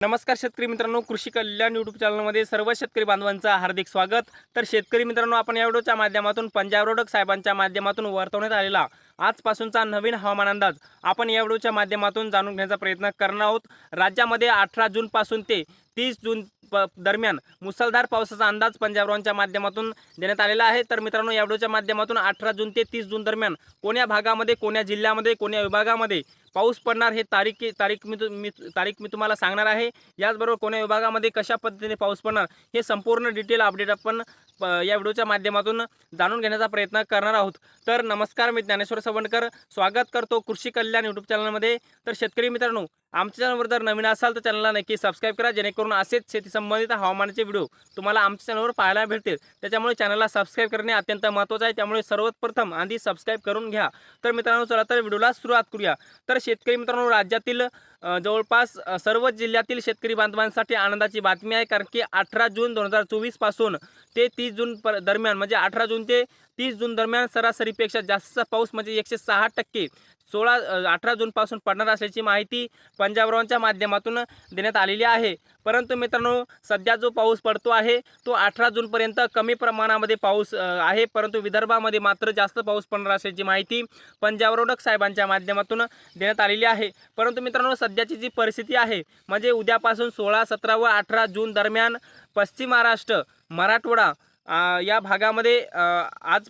नमस्कार शेतकरी मित्रांनो कृषी कल्याण यूट्यूब चॅनलमध्ये सर्व शेतकरी बांधवांचं हार्दिक स्वागत. तर शेतकरी मित्रांनो आपण या व्हिडिओच्या माध्यमातून पंजाब रोडक साहेबांच्या माध्यमातून वर्तवण्यात आलेला आजपासूनचा नवीन हवामान अंदाज. आपण या व्हिडिओच्या माध्यमातून जाणून घेण्याचा प्रयत्न करणार आहोत. राज्यामध्ये अठरा जूनपासून ते तीस जून प दरम्यान मुसळधार पावसाचा अंदाज पंजाबरावांच्या माध्यमातून देण्यात आलेला आहे. तर मित्रांनो या व्हिडिओच्या माध्यमातून अठरा जून ते तीस जून दरम्यान कोण्या भागामध्ये कोण्या जिल्ह्यामध्ये कोण्या विभागामध्ये पाऊस पडणार हे तारीख तारीख मी मी तारीख मी तुम्हाला सांगणार आहे. याचबरोबर कोण्या विभागामध्ये कशा पद्धतीने पाऊस पडणार हे संपूर्ण डिटेल अपडेट आपण या व्हिडिओच्या माध्यमातून जाणून घेण्याचा प्रयत्न करणार आहोत. तर नमस्कार मी ज्ञानेश्वर सवंडकर स्वागत करतो कृषी कल्याण यूट्यूब चॅनलमध्ये तर शेतकरी मित्रांनो आमच्या चॅनलवर जर नवीन असाल तर चॅनलला नक्की सबस्क्राईब करा जेणेकरून असेच शेती संबंधित हवामानाचे व्हिडिओ तुम्हाला आमच्या चॅनलवर पाहायला भेटतील. त्याच्यामुळे चॅनलला सबस्क्राईब करणे अत्यंत महत्त्वाचं आहे. त्यामुळे सर्वप्रथम आधी सबस्क्राईब करून घ्या. तर मित्रांनो चला तर व्हिडिओला सुरुवात करूया. तर शेतकरी मित्रांनो राज्यातील जवळपास सर्वच सर्व जिल्ह्यातील शेतकरी बांधवांसाठी आनंदाची बातमी आहे. कारण की अठरा जून दोन हजार चोवीसपासून ते तीस जून पर दरम्यान म्हणजे अठरा जून ते तीस जून दरम्यान सरासरीपेक्षा जास्तचा पाऊस म्हणजे एकशे सहा टक्के सोळा अठरा जूनपासून पडणार असल्याची माहिती पंजाबरावांच्या माध्यमातून देण्यात आलेली आहे. परंतु मित्रांनो सध्या जो पाऊस पडतो आहे तो अठरा जूनपर्यंत कमी प्रमाणामध्ये पाऊस आहे. परंतु विदर्भामध्ये मात्र जास्त पाऊस पडणार असल्याची माहिती पंजाबरोडक साहेबांच्या माध्यमातून देण्यात आलेली आहे. परंतु मित्रांनो सध्याची जी परिस्थिती आहे म्हणजे उद्यापासून सोळा सतरा व अठरा जून दरम्यान पश्चिम महाराष्ट्र मराठवाडा या भागामध्ये आज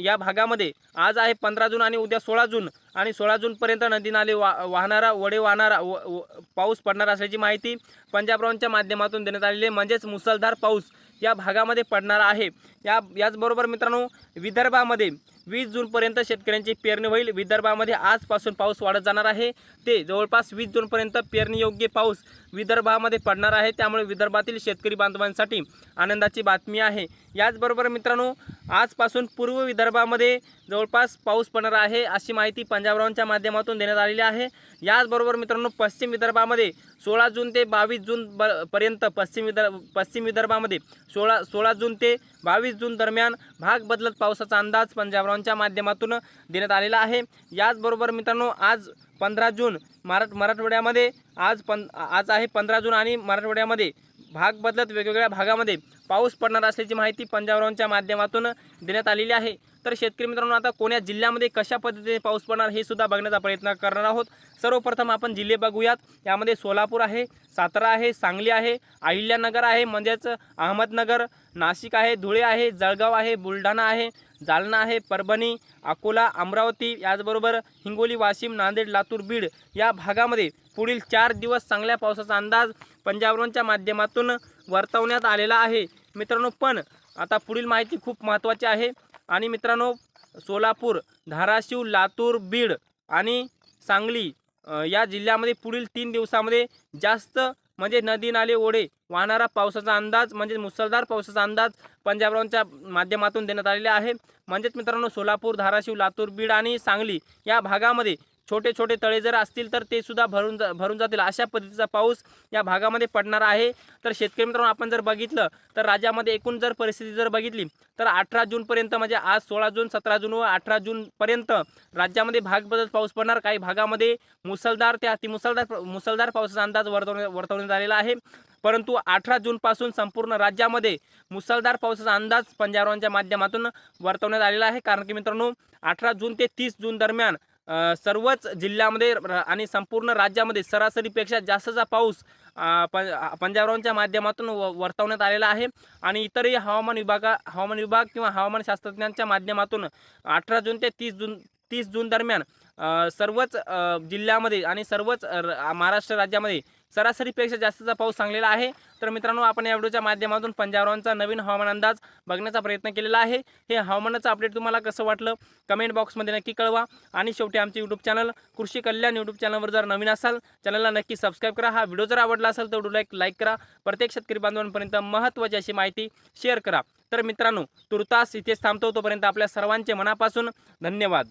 या भागामध्ये आज आहे पंधरा जून आणि उद्या सोळा जून. आणि सोळा जूनपर्यंत नदी नाले वा वाहणारा वडे वाहणारा व, व, पाऊस पडणार असल्याची माहिती पंजाबरावांच्या माध्यमातून देण्यात आलेली आहे. म्हणजेच मुसळधार पाऊस या भागामध्ये पडणार आहे. या याचबरोबर मित्रांनो विदर्भामध्ये वीस जूनपर्यंत शेतकऱ्यांची पेरणी होईल. विदर्भामध्ये आजपासून पाऊस वाढत जाणार आहे. ते जवळपास वीस जूनपर्यंत पेरणीयोग्य पाऊस विदर्भामध्ये पडणार आहे. त्यामुळे विदर्भातील शेतकरी बांधवांसाठी आनंदाची बातमी आहे. याचबरोबर मित्रांनो आजपासून पूर्व विदर्भामध्ये जवळपास पाऊस पडणार आहे अशी माहिती पंजाबरावांच्या माध्यमातून देण्यात आलेली आहे. याचबरोबर मित्रांनो पश्चिम विदर्भामध्ये सोळा जून ते बावीस जून ब पर्यंत पश्चिम विदर्भ पश्चिम विदर्भामध्ये सोळा सोळा जून ते बावीस जून दरम्यान भाग बदलत पावसाचा अंदाज पंजाबरावांच्या माध्यमातून देण्यात आलेला आहे. याचबरोबर मित्रांनो आज पंधरा जून मराठ मराठवाड्यामध्ये आज पं आज आहे पंधरा जून आणि मराठवाड्यामध्ये भाग बदलत वेगवेगळ्या भागामध्ये पाऊस पडणार असल्याची माहिती पंजाबरावांच्या माध्यमातून देण्यात आलेली आहे. तर शेतकरी मित्रांनो आता कोण्या जिल्ह्यामध्ये कशा पद्धतीने पाऊस पडणार हे सुद्धा बघण्याचा प्रयत्न करणार आहोत. सर्वप्रथम आपण जिल्हे बघूयात. यामध्ये सोलापूर आहे सातारा आहे सांगली आहे अहिल्यानगर आहे म्हणजेच अहमदनगर नाशिक आहे धुळे आहे जळगाव आहे बुलढाणा आहे जालना आहे परभणी अकोला अमरावती याचबरोबर हिंगोली वाशिम नांदेड लातूर बीड या भागामध्ये पुढील चार दिवस चांगल्या पावसाचा अंदाज पंजाबरावांच्या माध्यमातून वर्तवण्यात आलेला आहे. मित्रांनो पण आता पुढील माहिती खूप महत्त्वाची आहे. आणि मित्रांनो सोलापूर धाराशिव लातूर बीड आणि सांगली या जिल्ह्यामध्ये पुढील तीन दिवसामध्ये जास्त म्हणजे नदी नाले ओढे वाहणारा पावसाचा अंदाज म्हणजे मुसळधार पावसाचा अंदाज पंजाबरावांच्या माध्यमातून देण्यात आलेला आहे. म्हणजेच मित्रांनो सोलापूर धाराशिव लातूर बीड आणि सांगली या भागामध्ये छोटे छोटे तळे जर असतील तर ते सुद्धा भरून जा भरून जातील. अशा पद्धतीचा पाऊस या भागामध्ये पडणार आहे. तर शेतकरी मित्रांनो आपण जर बघितलं तर राज्यामध्ये एकूण जर परिस्थिती जर बघितली तर अठरा जूनपर्यंत म्हणजे आज सोळा जून सतरा जून व अठरा जूनपर्यंत राज्यामध्ये भाग बदल पाऊस पडणार. काही भागामध्ये मुसळधार ते अतिमुसळधार मुसळधार पावसाचा अंदाज वर्तवण्यात वर्तवण्यात आलेला आहे. परंतु अठरा जूनपासून संपूर्ण राज्यामध्ये मुसळधार पावसाचा अंदाज पंजाबरावांच्या माध्यमातून वर्तवण्यात आलेला आहे. कारण की मित्रांनो अठरा जून ते तीस जून दरम्यान सर्वच जिल्ह्यामध्ये आणि संपूर्ण राज्यामध्ये सरासरीपेक्षा जास्तचा पाऊस पंजाबरावांच्या माध्यमातून व वर्तवण्यात आलेला आहे. आणि इतरही हवामान विभागा हवामान विभाग किंवा हवामान शास्त्रज्ञांच्या माध्यमातून अठरा जून ते तीस जून तीस जून दरम्यान सर्वच जिल्ह्यामध्ये आणि सर्वच महाराष्ट्र राज्यामध्ये सरासरीपेक्षा जास्तचा पाऊस सांगलेला आहे. तर मित्रांनो आपण या व्हिडिओच्या माध्यमातून पंजाबरावांचा नवीन हवामान अंदाज बघण्याचा प्रयत्न केलेला आहे. हे हवामानाचं अपडेट तुम्हाला कसं वाटलं? कमेंट बॉक्समध्ये नक्की कळवा. आणि शेवटी आमचे यूट्यूब चॅनल कृषी कल्याण यूट्यूब चॅनलवर जर नवीन असाल चॅनलला नक्की सबस्क्राईब करा. हा व्हिडिओ जर आवडला असेल तर व्हिडिओला एक लाईक करा. प्रत्येक शेतकरी बांधवांपर्यंत महत्त्वाची अशी माहिती शेअर करा. तर मित्रांनो तुर्तास इथेच थांबतो तोपर्यंत आपल्या सर्वांचे मनापासून धन्यवाद.